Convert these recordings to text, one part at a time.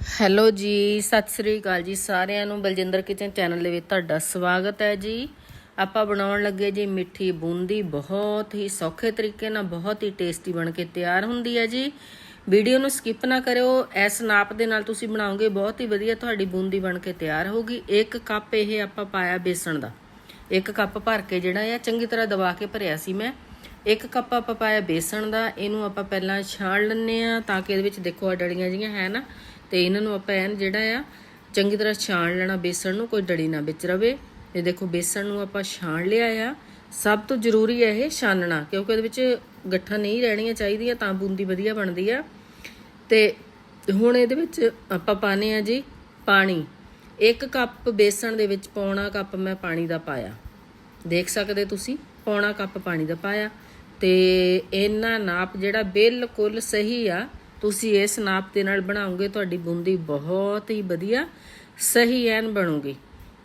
Hello ਜੀ, ਸਤਿ ਸ੍ਰੀ ਅਕਾਲ ਜੀ ਸਾਰਿਆਂ ਨੂੰ। ਬਲਜਿੰਦਰ ਕਿਚਨ ਚੈਨਲ ਦੇ ਵਿੱਚ ਤੁਹਾਡਾ ਸਵਾਗਤ ਹੈ ਜੀ। ਆਪਾਂ ਬਣਾਉਣ ਲੱਗੇ ਜੀ ਮਿੱਠੀ ਬੂੰਦੀ, ਬਹੁਤ ਹੀ ਸੌਖੇ ਤਰੀਕੇ ਨਾਲ, ਬਹੁਤ ਹੀ ਟੇਸਟੀ ਬਣ ਕੇ ਤਿਆਰ ਹੁੰਦੀ ਹੈ ਜੀ। ਵੀਡੀਓ ਨੂੰ ਸਕਿਪ ਨਾ ਕਰਿਓ, ਇਸ ਨਾਪ ਦੇ ਨਾਲ ਤੁਸੀਂ ਬਣਾਓਗੇ, ਬਹੁਤ ਹੀ ਵਧੀਆ ਤੁਹਾਡੀ ਬੂੰਦੀ ਬਣ ਕੇ ਤਿਆਰ ਹੋਊਗੀ। ਇੱਕ ਕੱਪ ਇਹ ਆਪਾਂ ਪਾਇਆ ਬੇਸਣ ਦਾ। ਇੱਕ ਕੱਪ ਭਰ ਕੇ ਜਿਹੜਾ ਆ, ਚੰਗੀ ਤਰ੍ਹਾਂ ਦਬਾ ਕੇ ਭਰਿਆ ਸੀ ਮੈਂ। ਇੱਕ ਕੱਪ ਆਪਾਂ ਪਾਇਆ ਬੇਸਣ ਦਾ, ਇਹਨੂੰ ਆਪਾਂ ਪਹਿਲਾਂ ਛਾਣ ਲੈਣੇ ਆ ਤਾਂ ਕਿ ਇਹਦੇ ਵਿੱਚ ਦੇਖੋ ਆ ਡੜੀਆਂ ਜੀਆਂ ਹੈ ਨਾ ਤੇ ਇਹਨਾਂ ਨੂੰ ਆਪਾਂ ਐਨ ਜਿਹੜਾ ਆ, ਚੰਗੀ ਤਰ੍ਹਾਂ ਛਾਣ ਲੈਣਾ, ਬੇਸਣ ਨੂੰ ਕੋਈ ਡੜੀ ਨਾ ਵਿੱਚ ਰਵੇ। ਇਹ ਦੇਖੋ, ਬੇਸਣ ਨੂੰ ਆਪਾਂ ਛਾਣ ਲਿਆ ਆ। ਸਭ ਤੋਂ ਜ਼ਰੂਰੀ ਹੈ ਇਹ ਛਾਨਣਾ, ਕਿਉਂਕਿ ਇਹਦੇ ਵਿੱਚ ਗੱਠਾਂ ਨਹੀਂ ਰਹਿਣੀਆਂ ਚਾਹੀਦੀਆਂ, ਤਾਂ ਬੂੰਦੀ ਵਧੀਆ ਬਣਦੀ ਆ। ਤੇ ਹੁਣ ਇਹਦੇ ਵਿੱਚ ਆਪਾਂ ਪਾਣੇ ਆ ਜੀ ਪਾਣੀ। ਇੱਕ ਕੱਪ ਬੇਸਣ ਦੇ ਵਿੱਚ ਪੌਣਾ ਕੱਪ ਮੈਂ ਪਾਣੀ ਦਾ ਪਾਇਆ। ਦੇਖ ਸਕਦੇ ਤੁਸੀਂ, ਪੌਣਾ ਕੱਪ ਪਾਣੀ ਦਾ ਪਾਇਆ। ਤੇ ਇਹਨਾਂ ਨਾਪ ਜਿਹੜਾ ਬਿਲਕੁਲ ਸਹੀ ਆ ਤੁਸੀਂ ਇਸ ਨਾਪ ਦੇ ਨਾਲ ਬਣਾਓਗੇ, ਤੁਹਾਡੀ ਬੂੰਦੀ ਬਹੁਤ ਹੀ ਵਧੀਆ ਸਹੀ ਐਨ ਬਣੂਗੀ।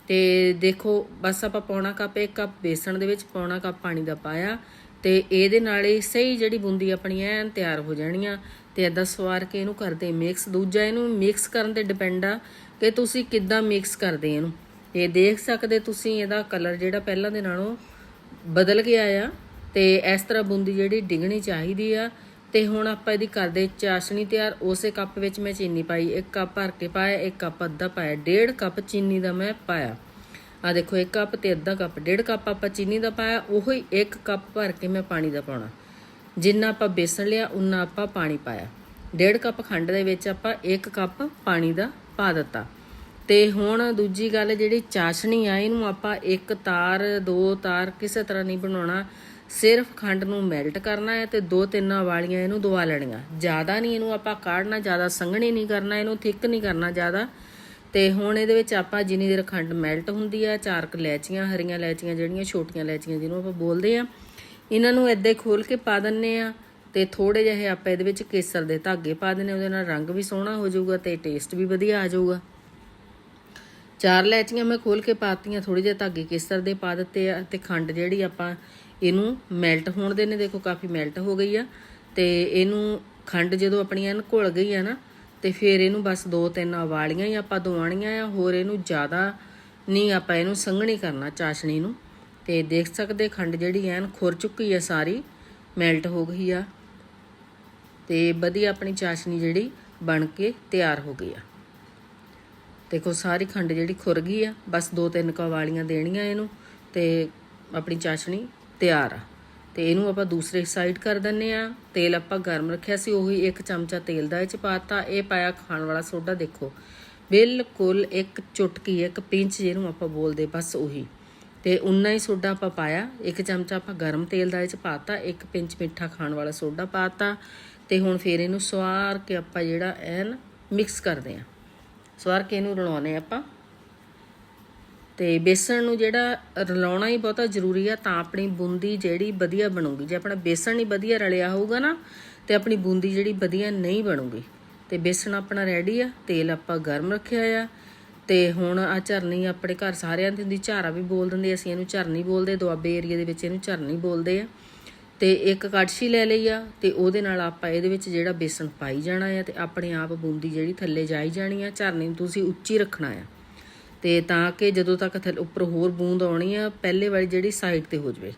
ਤੇ ਦੇਖੋ, ਬਸ ਆਪਾਂ ਪੌਣਾ ਕੱਪ, ਇੱਕ ਕੱਪ ਬੇਸਣ ਦੇ ਵਿੱਚ ਪੌਣਾ ਕੱਪ ਪਾਣੀ ਦਾ ਪਾਇਆ ਤੇ ਇਹਦੇ ਨਾਲ ਹੀ ਸਹੀ ਜਿਹੜੀ ਬੂੰਦੀ ਆਪਣੀ ਐਨ ਤਿਆਰ ਹੋ ਜਾਣੀ ਆ ਤੇ ਏਦਾਂ ਸਵਾਰ ਕੇ ਇਹਨੂੰ ਕਰਦੇ ਮਿਕਸ ਦੂਜਾ ਇਹਨੂੰ ਮਿਕਸ ਕਰਨ ਤੇ ਡਿਪੈਂਡ ਆ ਕਿ ਤੁਸੀਂ ਕਿੱਦਾਂ ਮਿਕਸ ਕਰਦੇ ਇਹਨੂੰ। ਇਹ ਦੇਖ ਸਕਦੇ ਤੁਸੀਂ ਇਹਦਾ ਕਲਰ ਜਿਹੜਾ ਪਹਿਲਾਂ ਦੇ ਨਾਲੋਂ ਬਦਲ ਗਿਆ ਆ ਤੇ ਇਸ ਤਰ੍ਹਾਂ ਬੂੰਦੀ ਜਿਹੜੀ ਡਿਗਣੀ ਚਾਹੀਦੀ ਆ ਤੇ ਹੁਣ ਆਪਾਂ ਇਹਦੀ ਕਰਦੇ ਚਾਸ਼ਣੀ ਤਿਆਰ। ਉਸੇ ਕੱਪ ਵਿੱਚ ਮੈਂ ਚੀਨੀ ਪਾਈ, ਇੱਕ ਕੱਪ ਭਰ ਕੇ ਪਾਇਆ, ਇੱਕ ਕੱਪ ਅੱਧਾ ਪਾਇਆ। ਡੇਢ ਕੱਪ ਚੀਨੀ ਦਾ ਮੈਂ ਪਾਇਆ। ਆ ਦੇਖੋ, ਇੱਕ ਕੱਪ ਤੇ ਅੱਧਾ ਕੱਪ, ਡੇਢ ਕੱਪ ਆਪਾਂ ਚੀਨੀ ਦਾ ਪਾਇਆ, ਉਹੋ ਹੀ ਇੱਕ ਕੱਪ ਭਰ ਕੇ ਮੈਂ ਪਾਣੀ ਦਾ ਪਾਉਣਾ। ਜਿੰਨਾ ਆਪਾਂ ਬੇਸਣ ਲਿਆ, ਉਨਾ ਆਪਾਂ ਪਾਣੀ ਪਾਇਆ। ਡੇਢ ਕੱਪ ਖੰਡ ਦੇ ਵਿੱਚ ਆਪਾਂ ਇੱਕ ਕੱਪ ਪਾਣੀ ਦਾ ਪਾ ਦਿੱਤਾ। ਤੇ ਹੁਣ ਦੂਜੀ ਗੱਲ ਜਿਹੜੀ ਚਾਸ਼ਣੀ ਆ, ਇਹਨੂੰ ਆਪਾਂ ਇੱਕ ਤਾਰ, ਦੋ ਤਾਰ, ਕਿਸੇ ਤਰ੍ਹਾਂ ਨਹੀਂ ਬਣਾਉਣਾ। ਸਿਰਫ ਖੰਡ ਨੂੰ ਮੈਲਟ ਕਰਨਾ ਹੈ ਤੇ ਦੋ ਤਿੰਨ ਵਾਲੀਆਂ ਇਹਨੂੰ ਦਵਾ ਲੈਣੀਆਂ। ਜ਼ਿਆਦਾ ਨਹੀਂ ਇਹਨੂੰ ਆਪਾਂ ਕਾੜਨਾ, ਜ਼ਿਆਦਾ ਸੰਘਣੀ ਨਹੀਂ ਕਰਨਾ, ਇਹਨੂੰ ਥਿੱਕ ਨਹੀਂ ਕਰਨਾ ਜ਼ਿਆਦਾ। ਤੇ ਹੁਣ ਇਹਦੇ ਵਿੱਚ ਆਪਾਂ ਜਿੰਨੀ ਦੇਰ ਖੰਡ ਮੈਲਟ ਹੁੰਦੀ ਆ, ਚਾਰ ਕੁ ਲੈਚੀਆਂ, ਹਰੀਆਂ ਲੈਚੀਆਂ ਜਿਹੜੀਆਂ, ਛੋਟੀਆਂ ਲੈਚੀਆਂ ਜਿਹਨੂੰ ਆਪਾਂ ਬੋਲਦੇ ਆ, ਇਹਨਾਂ ਨੂੰ ਇੱਦਾਂ ਹੀ ਖੋਲ ਕੇ ਪਾ ਦਿੰਨੇ ਆ ਤੇ ਥੋੜੇ ਜਿਹੇ ਆਪਾਂ ਇਹਦੇ ਵਿੱਚ ਕੇਸਰ ਦੇ ਧਾਗੇ ਪਾ ਦਿੰਨੇ ਉਹਦੇ ਨਾਲ ਰੰਗ ਵੀ ਸੋਹਣਾ ਹੋ ਜਾਊਗਾ ਤੇ ਟੇਸਟ ਵੀ ਵਧੀਆ ਆ ਜਾਊਗਾ। ਚਾਰ ਲੈਚੀਆਂ ਮੈਂ ਖੋਲ ਕੇ ਪਾਤੀਆਂ ਥੋੜੇ ਜਿਹੇ ਧਾਗੇ ਕੇਸਰ ਦੇ ਪਾ ਦਿੱਤੇ ਆ ਤੇ ਖੰਡ ਜਿਹੜੀ ਆਪਾਂ ਇਹਨੂੰ ਮੈਲਟ ਹੋਣ ਦੇ ਨੇ, ਦੇਖੋ ਕਾਫੀ ਮੈਲਟ ਹੋ ਗਈ ਆ। ਤੇ ਇਹਨੂੰ ਖੰਡ ਜਦੋਂ ਆਪਣੀ ਐਨ ਘੁਲ ਗਈ ਆ ਨਾ, ਤੇ ਫਿਰ ਇਹਨੂੰ ਬਸ ਦੋ ਤਿੰਨ ਉਬਾਲੀਆਂ ਹੀ ਆਪਾਂ ਦਵਾਣੀਆਂ ਆ, ਹੋਰ ਇਹਨੂੰ ਜ਼ਿਆਦਾ ਨਹੀਂ ਆਪਾਂ ਇਹਨੂੰ ਸੰਘਣੀ ਕਰਨਾ ਚਾਸ਼ਣੀ ਨੂੰ। ਤੇ ਦੇਖ ਸਕਦੇ ਖੰਡ ਜਿਹੜੀ ਐਨ ਖੁਰ ਚੁੱਕੀ ਆ ਸਾਰੀ ਮੈਲਟ ਹੋ ਗਈ ਆ। ਤੇ ਵਧੀਆ ਆਪਣੀ ਚਾਸ਼ਣੀ ਜਿਹੜੀ ਬਣ ਕੇ ਤਿਆਰ ਹੋ ਗਈ ਆ। ਦੇਖੋ ਸਾਰੀ ਖੰਡ ਜਿਹੜੀ ਖੁਰ ਗਈ ਆ, ਬਸ ਦੋ ਤਿੰਨ ਕਵਾਲੀਆਂ ਦੇਣੀਆਂ ਇਹਨੂੰ, ਤੇ ਆਪਣੀ ਚਾਸ਼ਣੀ ਤਿਆਰ ਆ। ਤੇ ਇਹਨੂੰ ਆਪਾਂ ਦੂਸਰੇ ਸਾਈਡ ਕਰ ਦਿੰਨੇ ਆ। ਤੇਲ ਆਪਾਂ ਗਰਮ ਰੱਖਿਆ ਸੀ, ਉਹੀ ਇੱਕ ਚਮਚਾ ਤੇਲ ਦਾ ਇਹ ਚ ਪਾਤਾ। ਇਹ ਪਾਇਆ ਖਾਣ ਵਾਲਾ ਸੋਡਾ ਦੇਖੋ। ਬਿਲਕੁਲ ਇੱਕ ਚੁਟਕੀ, ਇੱਕ ਪਿੰਚ ਜਿਹਨੂੰ ਆਪਾਂ ਬੋਲਦੇ, ਬਸ ਉਹੀ। ਤੇ ਉਨਾ ਹੀ ਸੋਡਾ ਆਪਾਂ ਪਾਇਆ। ਇੱਕ ਚਮਚਾ ਆਪਾਂ ਗਰਮ ਤੇਲ ਦਾ ਇਹ ਚ ਪਾਤਾ। ਇੱਕ ਪਿੰਚ ਮਿੱਠਾ ਖਾਣ ਵਾਲਾ ਸੋਡਾ ਪਾਤਾ। ਤੇ ਹੁਣ ਫੇਰ ਇਹਨੂੰ ਸਵਾਰ ਕੇ ਆਪਾਂ ਜਿਹੜਾ ਐਨ ਮਿਕਸ ਕਰਦੇ ਆ। ਸਵਾਰ ਕੇ ਇਹਨੂੰ ਰਲਾਉਨੇ ਆਪਾਂ। ਤੇ ਬੇਸਣ ਨੂੰ ਜਿਹੜਾ ਰਲਾਉਣਾ ਹੀ ਬਹੁਤਾ ਜ਼ਰੂਰੀ ਆ, ਤਾਂ ਆਪਣੀ ਬੂੰਦੀ ਜਿਹੜੀ ਵਧੀਆ ਬਣੂਗੀ। ਜੇ ਆਪਣਾ ਬੇਸਣ ਹੀ ਵਧੀਆ ਰਲਿਆ ਹੋਊਗਾ ਨਾ, ਤੇ ਆਪਣੀ ਬੂੰਦੀ ਜਿਹੜੀ ਵਧੀਆ ਨਹੀਂ ਬਣੂਗੀ। ਤੇ ਬੇਸਣ ਆਪਣਾ ਰੈਡੀ ਆ, ਤੇਲ ਆਪਾਂ ਗਰਮ ਰੱਖਿਆ ਆ। ਤੇ ਹੁਣ ਆ ਝਰਨੀ ਆਪਣੇ ਘਰ ਸਾਰਿਆਂ ਦੀ ਹੁੰਦੀ, ਝਾਰਾ ਵੀ ਬੋਲ ਦਿੰਦੇ ਅਸੀਂ ਇਹਨੂੰ ਝਰਨੀ ਬੋਲਦੇ ਦੁਆਬੇ ਏਰੀਆ ਦੇ ਵਿੱਚ ਇਹਨੂੰ ਝਰਨੀ ਬੋਲਦੇ ਆ। ਤੇ ਇੱਕ ਕੜਛੀ ਲੈ ਲਈ ਆ, ਤੇ ਉਹਦੇ ਨਾਲ ਆਪਾਂ ਇਹਦੇ ਵਿੱਚ ਜਿਹੜਾ ਬੇਸਣ ਪਾਈ ਜਾਣਾ ਆ, ਤੇ ਆਪਣੇ ਆਪ ਬੂੰਦੀ ਜਿਹੜੀ ਥੱਲੇ ਜਾਈ ਜਾਣੀ ਆ, ਝਰਨੀ ਨੂੰ ਤੁਸੀਂ ਉੱਚੀ ਰੱਖਣਾ ਆ। ਤੇ ਤਾਂ ਕਿ ਜਦੋਂ ਤੱਕ ਥੱਲੇ ਉੱਪਰ ਹੋਰ ਬੂੰਦ ਆਉਣੀ ਆ, ਪਹਿਲੇ ਵਾਲੀ ਜਿਹੜੀ ਸਾਈਡ ਤੇ ਹੋ ਜਵੇ।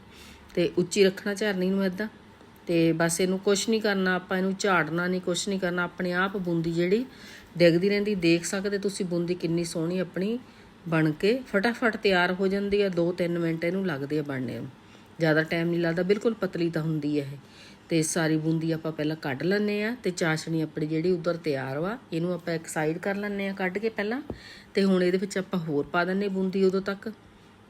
ਤੇ ਉੱਚੀ ਰੱਖਣਾ, ਝਰਨੀ ਨੂੰ ਇਦਾਂ ਤੇ ਬਸ ਇਹਨੂੰ ਕੁਛ ਨਹੀਂ ਕਰਨਾ, ਆਪਾਂ ਇਹਨੂੰ ਝਾੜਨਾ ਨਹੀਂ, ਕੁਛ ਨਹੀਂ ਕਰਨਾ। ਆਪਣੇ ਆਪ ਬੂੰਦੀ ਜਿਹੜੀ ਡਿੱਗਦੀ ਰਹਿੰਦੀ, ਦੇਖ ਸਕਦੇ ਤੁਸੀਂ ਬੂੰਦੀ ਕਿੰਨੀ ਸੋਹਣੀ ਆਪਣੀ ਬਣ ਕੇ। ਫਟਾਫਟ ਤਿਆਰ ਹੋ ਜਾਂਦੀ ਆ 2-3 ਮਿੰਟ ਇਹਨੂੰ ਲੱਗਦੇ ਆ ਬਣਨੇ ਨੂੰ। ਜ਼ਿਆਦਾ ਟਾਈਮ ਨਹੀਂ ਲੱਗਦਾ, ਬਿਲਕੁਲ ਪਤਲੀ ਤਾਂ ਹੁੰਦੀ ਹੈ ਇਹ। ਤੇ ਸਾਰੀ ਬੂੰਦੀ ਆਪਾਂ ਪਹਿਲਾਂ ਕੱਢ ਲੈਂਦੇ ਆ ਤੇ ਚਾਸ਼ਣੀ ਆਪਣੀ ਜਿਹੜੀ ਉਧਰ ਤਿਆਰ ਵਾ, ਇਹਨੂੰ ਆਪਾਂ ਇੱਕ ਸਾਈਡ ਕਰ ਲੈਂਦੇ ਆ, ਕੱਢ ਕੇ ਪਹਿਲਾਂ। ਤੇ ਹੁਣ ਇਹਦੇ ਵਿੱਚ ਆਪਾਂ ਹੋਰ ਪਾ ਦਿੰਨੇ ਬੂੰਦੀ ਉਦੋਂ ਤੱਕ।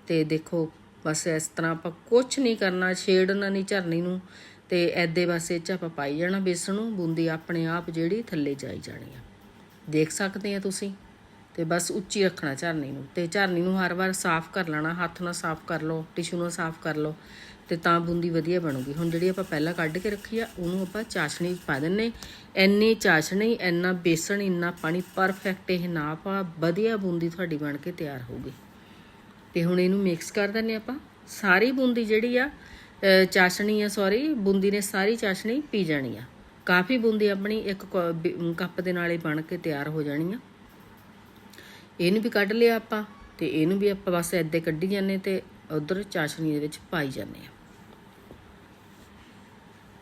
ਤੇ ਦੇਖੋ, ਬਸ ਇਸ ਤਰ੍ਹਾਂ ਆਪਾਂ ਕੁਝ ਨਹੀਂ ਕਰਨਾ, ਛੇੜਨਾ ਨਹੀਂ ਝਰਨੀ ਨੂੰ। ਤੇ ਐਦੇ ਬਸ ਇਹ ਚ ਆਪਾਂ ਪਾਈ ਜਾਣਾ ਬੇਸਣ ਨੂੰ। ਬੂੰਦੀ ਆਪਣੇ ਆਪ ਜਿਹੜੀ ਥੱਲੇ ਜਾਈ ਜਾਣੀ ਆ। ਦੇਖ ਸਕਦੇ ਆ ਤੁਸੀਂ? ਤੇ ਬਸ ਉੱਚੀ ਰੱਖਣਾ ਝਰਨੀ ਨੂੰ। ਤੇ ਝਰਨੀ ਨੂੰ ਹਰ ਵਾਰ ਸਾਫ਼ ਕਰ ਲੈਣਾ। ਹੱਥ ਨਾਲ ਸਾਫ਼ ਕਰ ਲਓ, ਟਿਸ਼ੂ ਨਾਲ ਸਾਫ਼ ਕਰ ਲਓ। ਤੇ ਤਾਂ ਬੂੰਦੀ ਵਧੀਆ ਬਣੂਗੀ। ਹੁਣ ਜਿਹੜੀ ਆਪਾਂ ਪਹਿਲਾਂ ਕੱਢ ਕੇ ਰੱਖੀ ਆ, ਉਹਨੂੰ ਆਪਾਂ ਚਾਸ਼ਣੀ 'ਚ ਪਾ ਦਿੰਨੇ ਇੰਨੀ ਚਾਸ਼ਣੀ, ਇੰਨਾ ਬੇਸਣ, ਇੰਨਾ ਪਾਣੀ ਪਰਫੈਕਟ ਇਹ ਨਾ ਪਾ ਵਧੀਆ ਬੂੰਦੀ ਤੁਹਾਡੀ ਬਣ ਕੇ ਤਿਆਰ ਹੋਊਗੀ। ਤੇ ਹੁਣ ਇਹਨੂੰ ਮਿਕਸ ਕਰ ਦਿੰਨੇ ਆਪਾਂ। ਸਾਰੀ ਬੂੰਦੀ ਜਿਹੜੀ ਆ ਚਾਸ਼ਣੀ ਆ ਸੌਰੀ ਬੂੰਦੀ ਨੇ ਸਾਰੀ ਚਾਸ਼ਣੀ ਪੀ ਜਾਣੀ ਆ। ਕਾਫੀ ਬੂੰਦੀ ਆਪਣੀ ਇੱਕ ਕ- ਬ- ਕੱਪ ਦੇ ਨਾਲ ਹੀ ਬਣ ਕੇ ਤਿਆਰ ਹੋ ਜਾਣੀ ਆ। ਇਹਨੂੰ ਵੀ ਕੱਢ ਲਿਆ ਆਪਾਂ ਤੇ ਇਹਨੂੰ ਵੀ ਆਪਾਂ ਬਸ ਐਦੇ ਕੱਢੀ ਜਾਂਦੇ ਤੇ ਉਧਰ ਚਾਸ਼ਨੀ ਦੇ ਵਿੱਚ ਪਾਈ ਜਾਂਦੇ ਆ।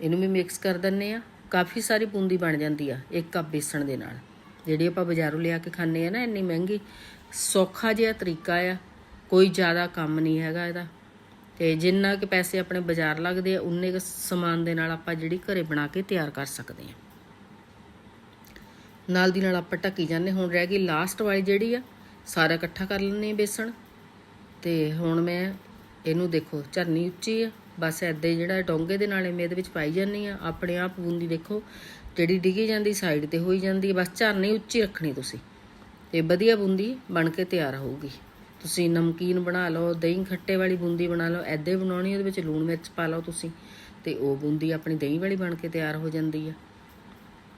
ਇਹਨੂੰ ਵੀ ਮਿਕਸ ਕਰ ਦਿੰਨੇ ਆ ਕਾਫੀ ਸਾਰੀ ਬੂੰਦੀ ਬਣ ਜਾਂਦੀ ਆ, ਇੱਕ ਕੱਪ ਬੇਸਣ ਦੇ ਨਾਲ। ਜਿਹੜੀ ਆਪਾਂ ਬਾਜ਼ਾਰੋਂ ਲਿਆ ਕੇ ਖਾਂਦੇ ਆ ਨਾ, ਇੰਨੀ ਮਹਿੰਗੀ, ਸੌਖਾ ਜਿਹਾ ਤਰੀਕਾ ਆ। ਕੋਈ ਜ਼ਿਆਦਾ ਕੰਮ ਨਹੀਂ ਹੈਗਾ ਇਹਦਾ। ਤੇ ਜਿੰਨਾ ਕਿ ਪੈਸੇ ਆਪਣੇ ਬਾਜ਼ਾਰ ਲੱਗਦੇ ਆ, ਉਨੇ ਕੁ ਸਮਾਨ ਦੇ ਨਾਲ ਆਪਾਂ ਜਿਹੜੀ ਘਰੇ ਬਣਾ ਕੇ ਤਿਆਰ ਕਰ ਸਕਦੇ ਆ ਨਾਲ ਦੀ ਨਾਲ ਆਪਾਂ ਢੱਕੀ ਜਾਂਦੇ ਹੁਣ ਰਹਿ ਗਈ ਲਾਸਟ ਵਾਲੀ ਜਿਹੜੀ ਆ, ਸਾਰਾ ਇਕੱਠਾ ਕਰ ਲੈਣੇ ਬੇਸਣ। ਤੇ ਹੁਣ ਮੈਂ ਇਹਨੂੰ ਦੇਖੋ, ਝਰਨੀ ਉੱਚੀ ਆ। ਬਸ ਐਦਾਂ ਹੀ ਜਿਹੜਾ ਡੋਂਗੇ ਦੇ ਨਾਲੇ ਮੈਂ ਇਹਦੇ ਵਿੱਚ ਪਾਈ ਜਾਂਦੀ ਆ ਆਪਣੇ ਆਪ ਬੂੰਦੀ ਦੇਖੋ, ਜਿਹੜੀ ਡਿੱਗੀ ਜਾਂਦੀ ਸਾਈਡ ਤੇ ਹੋਈ ਜਾਂਦੀ ਹੈ। ਬਸ ਝਰਨੀ ਉੱਚੀ ਰੱਖਣੀ ਤੁਸੀਂ ਤੇ ਵਧੀਆ ਬੂੰਦੀ ਬਣ ਕੇ ਤਿਆਰ ਹੋਊਗੀ। ਤੁਸੀਂ ਨਮਕੀਨ ਬਣਾ ਲਓ, ਦਹੀਂ ਖੱਟੇ ਵਾਲੀ ਬੂੰਦੀ ਬਣਾ ਲਓ ਐਦਾਂ ਹੀ ਬਣਾਉਣੀ ਉਹਦੇ ਵਿੱਚ ਲੂਣ ਮਿਰਚ ਪਾ ਲਓ ਤੁਸੀਂ ਤੇ ਉਹ ਬੂੰਦੀ ਆਪਣੀ ਦਹੀਂ ਵਾਲੀ ਬਣ ਕੇ ਤਿਆਰ ਹੋ ਜਾਂਦੀ ਆ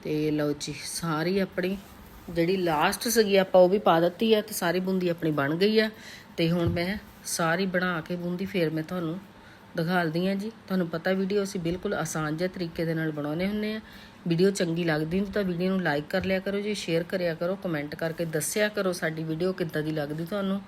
ਤੇ ਲਓ ਜੀ, ਸਾਰੀ ਆਪਣੀ ਜਿਹੜੀ ਲਾਸਟ ਸੀਗੀ ਆਪਾਂ ਉਹ ਵੀ ਪਾ ਦਿੱਤੀ ਆ ਤੇ ਸਾਰੀ ਬੂੰਦੀ ਆਪਣੀ ਬਣ ਗਈ ਆ ਤੇ ਹੁਣ ਮੈਂ ਸਾਰੀ ਬਣਾ ਕੇ ਬੂੰਦੀ ਫੇਰ ਮੈਂ ਤੁਹਾਨੂੰ ਦਿਖਾਲਦੀ ਆ ਜੀ। ਤੁਹਾਨੂੰ ਪਤਾ ਵੀਡੀਓ ਅਸੀਂ ਬਿਲਕੁਲ ਆਸਾਨ ਜਿਹੇ ਤਰੀਕੇ ਦੇ ਨਾਲ ਬਣਾਉਨੇ ਹੁੰਨੇ ਆ ਵੀਡੀਓ ਚੰਗੀ ਲੱਗਦੀ ਹੁੰਦੀ ਤਾਂ ਵੀਡੀਓ ਨੂੰ ਲਾਈਕ ਕਰ ਲਿਆ ਕਰੋ ਜੀ ਸ਼ੇਅਰ ਕਰਿਆ ਕਰੋ ਕਮੈਂਟ ਕਰਕੇ ਦੱਸਿਆ ਕਰੋ ਸਾਡੀ ਵੀਡੀਓ ਕਿੱਦਾਂ ਦੀ ਲੱਗਦੀ ਤੁਹਾਨੂੰ।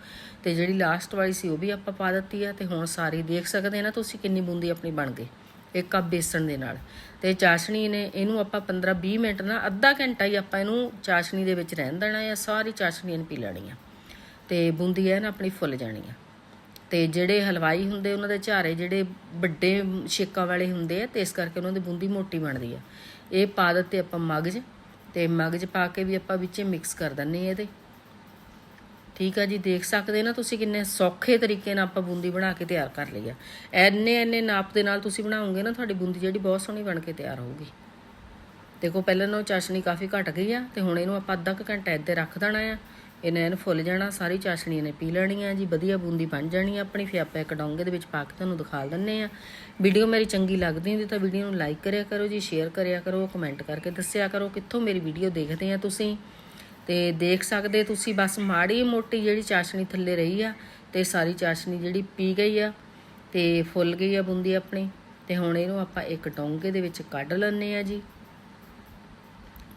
ਤੇ ਜਿਹੜੀ ਲਾਸਟ ਵਾਲੀ ਸੀ ਉਹ ਵੀ ਆਪਾਂ ਪਾ ਦਿੱਤੀ ਆ ਤੇ ਹੁਣ ਸਾਰੀ ਦੇਖ ਸਕਦੇ ਨਾ ਤੁਸੀਂ ਕਿੰਨੀ ਬੂੰਦੀ ਆਪਣੀ ਬਣ ਗਈ। ਇੱਕ ਕੱਪ ਬੇਸਣ ਦੇ ਨਾਲ। ਤੇ ਚਾਸ਼ਣੀ ਨੇ ਇਹਨੂੰ ਆਪਾਂ 15 20 ਮਿੰਟ ਨਾ ਅੱਧਾ ਘੰਟਾ ਹੀ ਆਪਾਂ ਇਹਨੂੰ ਚਾਸ਼ਣੀ ਦੇ ਵਿੱਚ ਰਹਿਣ ਦੇਣਾ ਆ, ਸਾਰੀ ਚਾਸ਼ਣੀ ਇਹਨੇ ਪੀ ਲੈਣੀ ਆ। ਤੇ ਬੂੰਦੀ ਹੈ ਨਾ ਆਪਣੀ ਫੁੱਲ ਜਾਣੀ ਆ। ਤੇ ਜਿਹੜੇ ਹਲਵਾਈ ਹੁੰਦੇ, ਉਹਨਾਂ ਦੇ ਝਾਰੇ ਜਿਹੜੇ ਵੱਡੇ ਛੇਕਾਂ ਵਾਲੇ ਹੁੰਦੇ ਆ, ਤੇ ਇਸ ਕਰਕੇ ਉਹਨਾਂ ਦੀ ਬੂੰਦੀ ਮੋਟੀ ਬਣਦੀ ਆ। ਇਹ ਪਾ ਦਿੱਤੇ ਆਪਾਂ ਮਗਜ, ਤੇ ਮਗਜ ਪਾ ਕੇ ਵੀ ਆਪਾਂ ਵਿੱਚ ਮਿਕਸ ਕਰ ਦਿੰਨੇ ਇਹਦੇ। ਠੀਕ ਆ ਜੀ, ਦੇਖ ਸਕਦੇ ਨਾ ਤੁਸੀਂ ਕਿੰਨੇ ਸੌਖੇ ਤਰੀਕੇ ਨਾਲ ਆਪਾਂ ਬੂੰਦੀ ਬਣਾ ਕੇ ਤਿਆਰ ਕਰ ਲਈ ਆ। ਐਨੇ ਐਨੇ ਨਾਪ ਦੇ ਨਾਲ ਤੁਸੀਂ ਬਣਾਉਂਗੇ ਨਾ, ਤੁਹਾਡੀ ਬੂੰਦੀ ਜਿਹੜੀ ਬਹੁਤ ਸੋਹਣੀ ਬਣ ਕੇ ਤਿਆਰ ਹੋਊਗੀ। ਦੇਖੋ, ਪਹਿਲਾਂ ਨਾਲੋਂ ਚਾਸ਼ਨੀ ਕਾਫੀ ਘਟ ਗਈ ਆ, ਤੇ ਹੁਣ ਇਹਨੂੰ ਆਪਾਂ ਅੱਧਾ ਕੁ ਘੰਟਾ ਇੱਥੇ ਰੱਖ ਦੇਣਾ ਆ। ਇਹਨੇ ਇਹਨੂੰ ਫੁੱਲ ਜਾਣਾ, ਸਾਰੀ ਚਾਸ਼ਣੀ ਇਹਨੇ ਪੀ ਲੈਣੀ ਆ ਜੀ, ਵਧੀਆ ਬੂੰਦੀ ਬਣ ਜਾਣੀ ਆ ਆਪਣੀ, ਫਿਰ ਆਪਾਂ ਇੱਕ ਡੋਂਗੇ ਦੇ ਵਿੱਚ ਪਾ ਕੇ ਤੁਹਾਨੂੰ ਦਿਖਾ ਦਿੰਨੇ ਆ। ਵੀਡੀਓ ਮੇਰੀ ਚੰਗੀ ਲੱਗਦੀ ਹੁੰਦੀ ਤਾਂ ਵੀਡੀਓ ਨੂੰ ਲਾਈਕ ਕਰਿਆ ਕਰੋ ਜੀ, ਸ਼ੇਅਰ ਕਰਿਆ ਕਰੋ, ਕਮੈਂਟ ਕਰਕੇ ਦੱਸਿਆ ਕਰੋ ਕਿੱਥੋਂ ਮੇਰੀ ਵੀਡੀਓ ਦੇਖਦੇ ਆ ਤੁਸੀਂ। ਤੇ ਦੇਖ ਸਕਦੇ ਤੁਸੀਂ ਬਸ ਮਾੜੀ ਮੋਟੀ ਜਿਹੜੀ ਚਾਸ਼ਣੀ ਥੱਲੇ ਰਹੀ ਆ ਤੇ ਸਾਰੀ ਚਾਸ਼ਣੀ ਜਿਹੜੀ ਪੀ ਗਈ ਆ ਤੇ ਫੁੱਲ ਗਈ ਆ ਬੂੰਦੀ ਆਪਣੀ। ਤੇ ਹੁਣ ਇਹਨੂੰ ਆਪਾਂ ਇੱਕ ਡੋਂਗੇ ਦੇ ਵਿੱਚ ਕੱਢ ਲੈਣੇ ਆ ਜੀ।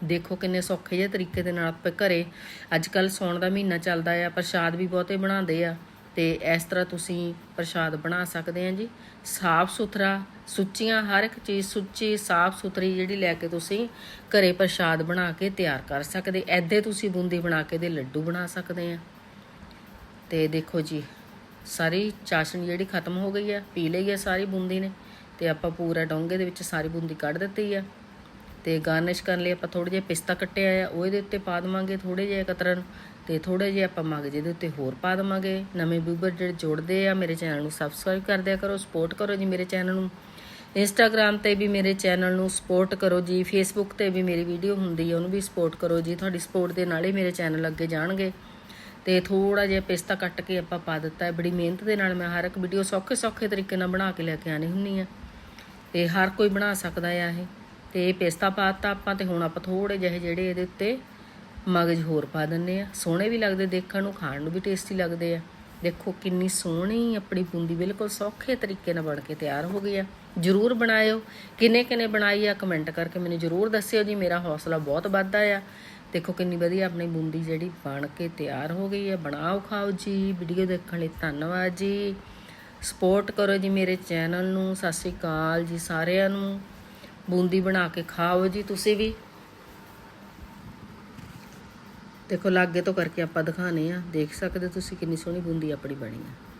ਦੇਖੋ ਕਿੰਨੇ ਸੌਖੇ ਜਿਹੇ ਤਰੀਕੇ ਦੇ ਨਾਲ ਆਪਾਂ ਘਰੇ ਅੱਜ ਕੱਲ ਸੌਣ ਦਾ ਮਹੀਨਾ ਚੱਲਦਾ ਆ, ਪ੍ਰਸ਼ਾਦ ਵੀ ਬਹੁਤੇ ਬਣਾਉਂਦੇ ਆ ਤੇ ਇਸ ਤਰ੍ਹਾਂ ਤੁਸੀਂ ਪ੍ਰਸ਼ਾਦ ਬਣਾ ਸਕਦੇ ਆ ਜੀ। ਸਾਫ਼ ਸੁਥਰਾ, ਸੁੱਚੀਆਂ, ਹਰ ਇੱਕ ਚੀਜ਼ ਸੁੱਚੀ, ਸਾਫ਼ ਸੁਥਰੀ ਜਿਹੜੀ ਲੈ ਕੇ ਤੁਸੀਂ ਘਰੇ ਪ੍ਰਸ਼ਾਦ ਬਣਾ ਕੇ ਤਿਆਰ ਕਰ ਸਕਦੇ ਐਦੇ ਤੁਸੀਂ ਬੂੰਦੀ ਬਣਾ ਕੇ ਦੇ ਲੱਡੂ ਬਣਾ ਸਕਦੇ ਆ। ਤੇ ਦੇਖੋ ਜੀ, ਸਾਰੀ ਚਾਸ਼ਨੀ ਜਿਹੜੀ ਖਤਮ ਹੋ ਗਈ ਆ, ਪੀ ਲਈ ਆ ਸਾਰੀ ਬੂੰਦੀ ਨੇ ਤੇ ਆਪਾਂ ਪੂਰਾ ਡੋਂਗੇ ਦੇ ਵਿੱਚ ਸਾਰੀ ਬੂੰਦੀ ਕੱਢ ਦਿੱਤੀ ਆ। ਤੇ ਗਾਰਨਿਸ਼ ਕਰਨ ਲਈ ਆਪਾਂ ਥੋੜੇ ਜਿਹਾ ਪਿਸਤਾ ਕੱਟਿਆ ਆ, ਉਹ ਇਹਦੇ ਉੱਤੇ ਪਾ ਦਵਾਂਗੇ ਥੋੜੇ ਜਿਹਾ ਕਤਰਨ ਤੇ ਥੋੜੇ ਜਿਹਾ ਆਪਾਂ ਮਗਜ ਇਹਦੇ ਉੱਤੇ ਹੋਰ ਪਾ ਦਵਾਂਗੇ। ਨਵੇਂ ਵੀਵਰ ਜਿਹੜੇ ਜੁੜਦੇ ਆ ਮੇਰੇ ਚੈਨਲ ਨੂੰ ਸਬਸਕ੍ਰਾਈਬ ਕਰ ਦਿਆ ਕਰੋ ਸਪੋਰਟ ਕਰੋ ਜੀ ਮੇਰੇ ਚੈਨਲ ਨੂੰ। ਇੰਸਟਾਗ੍ਰam ਤੇ ਵੀ ਮੇਰੇ ਚੈਨਲ ਨੂੰ ਸਪੋਰਟ ਕਰੋ ਜੀ ਫੇਸਬੁੱਕ ਤੇ ਵੀ ਮੇਰੀ ਵੀਡੀਓ ਹੁੰਦੀ ਹੈ ਉਹਨੂੰ ਵੀ ਸਪੋਰਟ ਕਰੋ ਜੀ, ਤੁਹਾਡੀ ਸਪੋਰਟ ਦੇ ਨਾਲ ਹੀ ਮੇਰੇ ਚੈਨਲ ਅੱਗੇ ਜਾਣਗੇ। ਤੇ ਥੋੜਾ ਜਿਹਾ ਪਿਸਤਾ ਕੱਟ ਕੇ ਆਪਾਂ ਪਾ ਦਿੱਤਾ ਹੈ, ਬੜੀ ਮਿਹਨਤ ਦੇ ਨਾਲ ਮੈਂ ਹਰ ਇੱਕ ਵੀਡੀਓ ਸੌਖੇ ਸੌਖੇ ਤਰੀਕੇ ਨਾਲ ਬਣਾ ਕੇ ਲੈ ਕੇ ਆਣੀ ਹੁੰਨੀ ਆ। ਤੇ ਹਰ ਕੋਈ ਬਣਾ ਸਕਦਾ ਆ ਇਹ। ਤੇ ਇਹ ਪਿਸਤਾ ਪਾਤਾ ਆਪਾਂ ਤੇ ਹੁਣ ਆਪਾਂ ਥੋੜੇ ਜਿਹੇ ਜਿਹੜੇ ਇਹਦੇ ਉੱਤੇ ਮਗਜ ਹੋਰ ਪਾ ਦਿੰਨੇ ਆ। ਸੋਹਣੇ ਵੀ ਲੱਗਦੇ ਦੇਖਣ ਨੂੰ, ਖਾਣ ਨੂੰ ਵੀ ਟੇਸਟੀ ਲੱਗਦੇ ਆ। ਦੇਖੋ ਕਿੰਨੀ ਸੋਹਣੀ ਆਪਣੀ ਬੂੰਦੀ ਬਿਲਕੁਲ ਸੌਖੇ ਤਰੀਕੇ ਨਾਲ ਬਣ ਕੇ ਤਿਆਰ ਹੋ ਗਈ ਆ। ਜਰੂਰ ਬਣਾਇਓ। ਕਿੰਨੇ ਕਿੰਨੇ ਬਣਾਈ ਆ ਕਮੈਂਟ ਕਰਕੇ ਮੈਨੂੰ ਜਰੂਰ ਦੱਸਿਓ ਜੀ। ਮੇਰਾ ਹੌਸਲਾ ਬਹੁਤ ਵੱਧਦਾ ਆ। ਦੇਖੋ ਕਿੰਨੀ ਵਧੀਆ ਆਪਣੀ ਬੂੰਦੀ ਜਿਹੜੀ ਬਣ ਕੇ ਤਿਆਰ ਹੋ ਗਈ ਆ। ਬਣਾਓ ਖਾਓ ਜੀ। ਵੀਡੀਓ ਦੇਖਣ ਲਈ ਧੰਨਵਾਦ ਜੀ। ਸਪੋਰਟ ਕਰੋ ਜੀ ਮੇਰੇ ਚੈਨਲ ਨੂੰ। ਸਤਿ ਸ਼੍ਰੀ ਅਕਾਲ ਜੀ ਸਾਰਿਆਂ ਨੂੰ। ਬੂੰਦੀ ਬਣਾ ਕੇ ਖਾਓ ਜੀ ਤੁਸੀਂ ਵੀ। ਦੇਖੋ ਲਾਗੇ ਤੋਂ ਕਰਕੇ ਆਪਾਂ ਦਿਖਾਣੇ ਆ। ਦੇਖ ਸਕਦੇ ਤੁਸੀਂ ਕਿੰਨੀ ਸੋਹਣੀ ਬੂੰਦੀ ਆਪਣੀ ਬਣੀ ਆ।